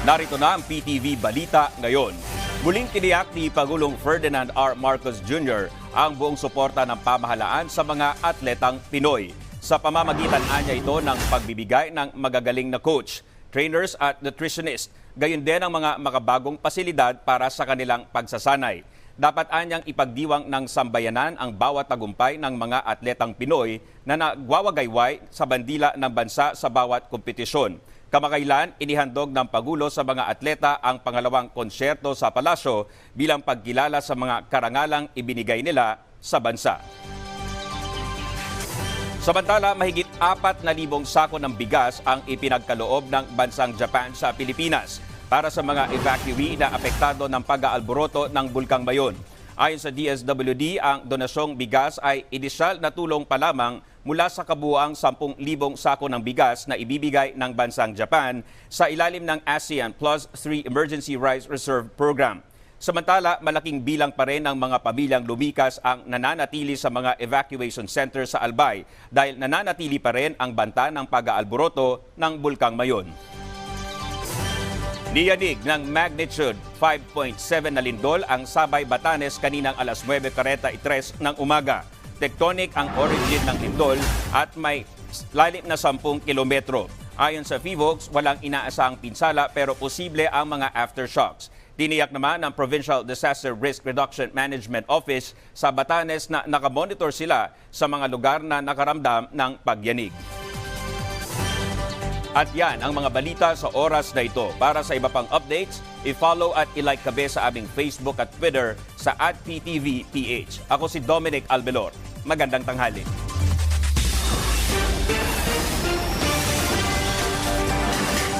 Narito na ang PTV Balita ngayon. Muling tiniyak ni Pagulong Ferdinand R. Marcos Jr. ang buong suporta ng pamahalaan sa mga atletang Pinoy. Sa pamamagitan anya ito ng pagbibigay ng magagaling na coach, trainers at nutritionist, gayon din ang mga makabagong pasilidad para sa kanilang pagsasanay. Dapat anyang ipagdiwang ng sambayanan ang bawat tagumpay ng mga atletang Pinoy na nagwawagayway sa bandila ng bansa sa bawat kompetisyon. Kamakailan, inihandog ng Pagulo sa mga atleta ang pangalawang konsyerto sa palasyo bilang pagkilala sa mga karangalang ibinigay nila sa bansa. Samantala, mahigit 4,000 sako ng bigas ang ipinagkaloob ng bansang Japan sa Pilipinas para sa mga evacuee na apektado ng pag-aalboroto ng Bulkang Mayon. Ayon sa DSWD, ang donasyong bigas ay inisyal na tulong pa lamang mula sa kabuuang 10,000 sako ng bigas na ibibigay ng bansang Japan sa ilalim ng ASEAN Plus 3 Emergency Rice Reserve Program. Samantala, malaking bilang pa rin ng mga pamilyang lumikas ang nananatili sa mga evacuation center sa Albay dahil nananatili pa rin ang banta ng pag-aalboroto ng Bulkang Mayon. Niyanig ng magnitude 5.7 na lindol ang Sabay Batanes kaninang alas 9.43 ng umaga. Tectonic ang origin ng lindol at may lalim na 10 kilometro. Ayon sa FIVOX, walang inaasahang pinsala pero posible ang mga aftershocks. Tiniyak naman ng Provincial Disaster Risk Reduction Management Office sa Batanes na nakamonitor sila sa mga lugar na nakaramdam ng pagyanig. At yan ang mga balita sa oras na ito. Para sa iba pang updates, i-follow at i-like kabe sa aming Facebook at Twitter sa at PTVPH. Ako si Dominic Albelor. Magandang tanghali.